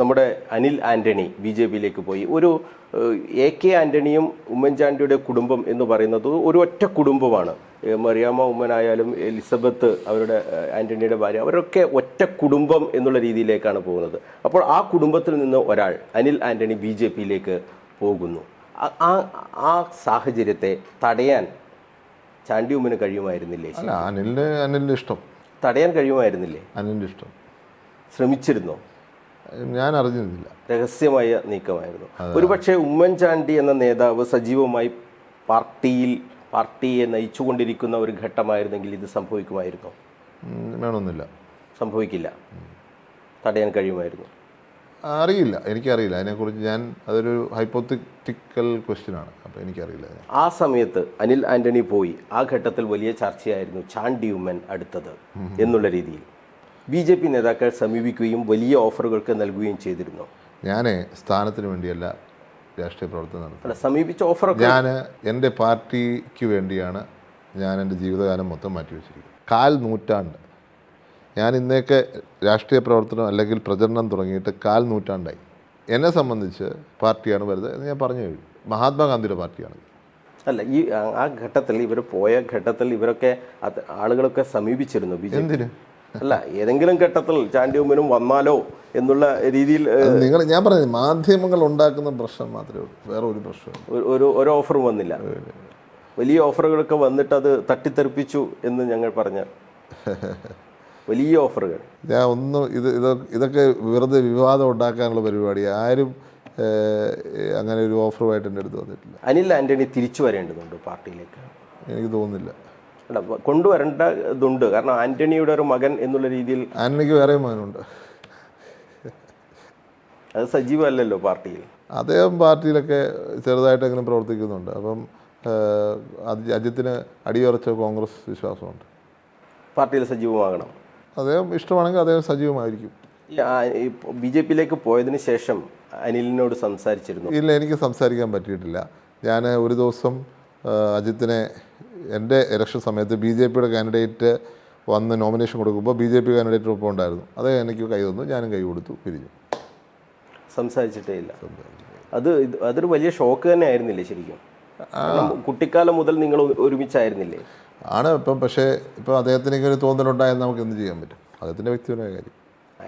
നമ്മുടെ Anil Antony B J പിയിലേക്ക് പോയി. ഒരു എ കെ ആന്റണിയും ഉമ്മൻചാണ്ടിയുടെ കുടുംബം എന്ന് പറയുന്നത് ഒരു ഒറ്റ കുടുംബമാണ്. മറിയാമ്മ ഉമ്മനായാലും എലിസബത്ത് അവരുടെ ആന്റണിയുടെ ഭാര്യ അവരൊക്കെ ഒറ്റ കുടുംബം എന്നുള്ള രീതിയിലേക്കാണ് പോകുന്നത്. അപ്പോൾ ആ കുടുംബത്തിൽ നിന്ന് ഒരാൾ അനിൽ ആന്റണി ബി ജെ പിയിലേക്ക് പോകുന്നു. ആ- ആ സാഹചര്യത്തെ തടയാൻ ചാണ്ടി ഉമ്മന് കഴിയുമായിരുന്നില്ലേ? അനിലിന് അനിലിന്റെ ഇഷ്ടം. തടയാൻ കഴിയുമായിരുന്നില്ലേ? അനിലിന്റെ ഇഷ്ടം. ശ്രമിച്ചിരുന്നോ? ഞാൻ അറിഞ്ഞിരുന്നില്ല രഹസ്യമായ നീക്കമായിരുന്നു. ഒരുപക്ഷെ ഉമ്മൻചാണ്ടി എന്ന നേതാവ് സജീവമായി പാർട്ടിയിൽ പാർട്ടിയെ നയിച്ചുകൊണ്ടിരിക്കുന്ന ഒരു ഘട്ടമായിരുന്നെങ്കിൽ ഇത് സംഭവിക്കുമായിരുന്നു? വേണമെന്നില്ല സംഭവിക്കില്ല. തടയാൻ കഴിയുമായിരുന്നു. അറിയില്ല. എനിക്കറിയില്ല. അതിനെക്കുറിച്ച് ഞാൻ അതൊരു ഹൈപ്പോത്തിക്കൽ ക്വസ്റ്റ്യൻ ആണ്. അപ്പോൾ എനിക്കറിയില്ല ആ സമയത്ത് അനിൽ ആന്റണി പോയി. ആ ഘട്ടത്തിൽ വലിയ ചർച്ചയായിരുന്നു ചാണ്ടി ഉമ്മൻ അടുത്തത് എന്നുള്ള രീതിയിൽ. ബി ജെ പി നേതാക്കൾ സമീപിക്കുകയും വലിയ ഓഫറുകൾക്ക് നൽകുകയും ചെയ്തിരുന്നു. ഞാൻ സ്ഥാനത്തിന് വേണ്ടിയല്ല രാഷ്ട്രീയ പ്രവർത്തനം നടത്തുന്നത്. സമീപിച്ച ഓഫർ ഞാൻ എന്റെ പാർട്ടിക്ക് വേണ്ടിയാണ് ഞാൻ എന്റെ ജീവിതകാലം മൊത്തം മാറ്റിവെച്ചിരിക്കുന്നത് കാൽ നൂറ്റാണ്ട്. ഞാൻ ഇന്നേക്ക് രാഷ്ട്രീയ പ്രവർത്തനം അല്ലെങ്കിൽ പ്രചരണം തുടങ്ങിയിട്ട് കാൽ നൂറ്റാണ്ടായി. എന്നെ സംബന്ധിച്ച് പാർട്ടിയാണ് വലുത് എന്ന് ഞാൻ പറഞ്ഞു കഴിഞ്ഞു. മഹാത്മാഗാന്ധിയുടെ പാർട്ടിയാണ്. അല്ല ഈ ആ- ഘട്ടത്തിൽ ഇവർ പോയ ഘട്ടത്തിൽ ഇവരൊക്കെ ആളുകളൊക്കെ സമീപിച്ചിരുന്നു എന്തിന്? അല്ല ഏതെങ്കിലും ഘട്ടത്തിൽ ചാണ്ടി ഉമ്മനും വന്നാലോ എന്നുള്ള രീതിയിൽ നിങ്ങൾ ഞാൻ പറഞ്ഞു മാധ്യമങ്ങൾ ഉണ്ടാക്കുന്ന പ്രശ്നം മാത്രമേ ഉള്ളൂ. വേറെ ഒരു പ്രശ്നം ഒരു- ഒരു ഓഫറും വന്നില്ല. വലിയ ഓഫറുകളൊക്കെ വന്നിട്ട് അത് തട്ടിത്തെറിപ്പിച്ചു എന്ന് ഞങ്ങൾ പറഞ്ഞ വലിയ ഓഫറുകൾ. ഞാൻ ഒന്നും ഇത് ഇത് ഇതൊക്കെ വെറുതെ വിവാദം ഉണ്ടാക്കാനുള്ള പരിപാടി. ആരും അങ്ങനെ ഒരു ഓഫറുമായിട്ട് എന്റെ അടുത്ത് വന്നിട്ടില്ല. അനിൽ ആന്റണി തിരിച്ചു വരേണ്ടതുണ്ട് പാർട്ടിയിലേക്ക്? എനിക്ക് തോന്നുന്നില്ല. കൊണ്ടുവരേണ്ടതുണ്ട് കാരണം ആന്റണിയുടെ ഒരു മകൻ എന്നുള്ള രീതിയിൽ ആന്റണിക്ക് വേറെ മകനുണ്ട്. അത് സജീവമല്ലല്ലോ പാർട്ടിയിൽ. അദ്ദേഹം പാർട്ടിയിലൊക്കെ ചെറുതായിട്ടെങ്കിലും പ്രവർത്തിക്കുന്നുണ്ട്. അപ്പം അജിത്തിന് അടിയുറച്ച കോൺഗ്രസ് വിശ്വാസമുണ്ട്. പാർട്ടിയിൽ സജീവമാകണം. അദ്ദേഹം ഇഷ്ടമാണെങ്കിൽ അദ്ദേഹം സജീവമായിരിക്കും. ബി ജെ പിയിലേക്ക് പോയതിന് ശേഷം അനിലിനോട് സംസാരിച്ചിരുന്നു. ഇല്ല എനിക്ക് സംസാരിക്കാൻ പറ്റിയിട്ടില്ല. ഞാൻ ഒരു ദിവസം അജിത്തിനെ എന്റെ ഇലക്ഷൻ സമയത്ത് ബി ജെ പിയുടെ കാൻഡിഡേറ്റ് വന്ന് നോമിനേഷൻ കൊടുക്കുമ്പോൾ ബി ജെ പി കാൻഡിഡേറ്റ് ഒപ്പം ഉണ്ടായിരുന്നു അത് എനിക്ക് കൈ തന്നു ഞാനും കൈ കൊടുത്തു പിരിഞ്ഞു. സംസാരിച്ചിട്ടേ ഇല്ല. അത് അതൊരു വലിയ ഷോക്ക് തന്നെ ആയിരുന്നില്ലേ ശരിക്കും? കുട്ടിക്കാലം മുതൽ നിങ്ങൾ ഒരുമിച്ചായിരുന്നില്ലേ? ആണ് ഇപ്പം പക്ഷേ ഇപ്പം അദ്ദേഹത്തിനൊക്കെ ഒരു തോന്നലുണ്ടായെന്ന് നമുക്ക് എന്ത് ചെയ്യാൻ പറ്റും? അദ്ദേഹത്തിന്റെ വ്യക്തിപരമായ കാര്യം.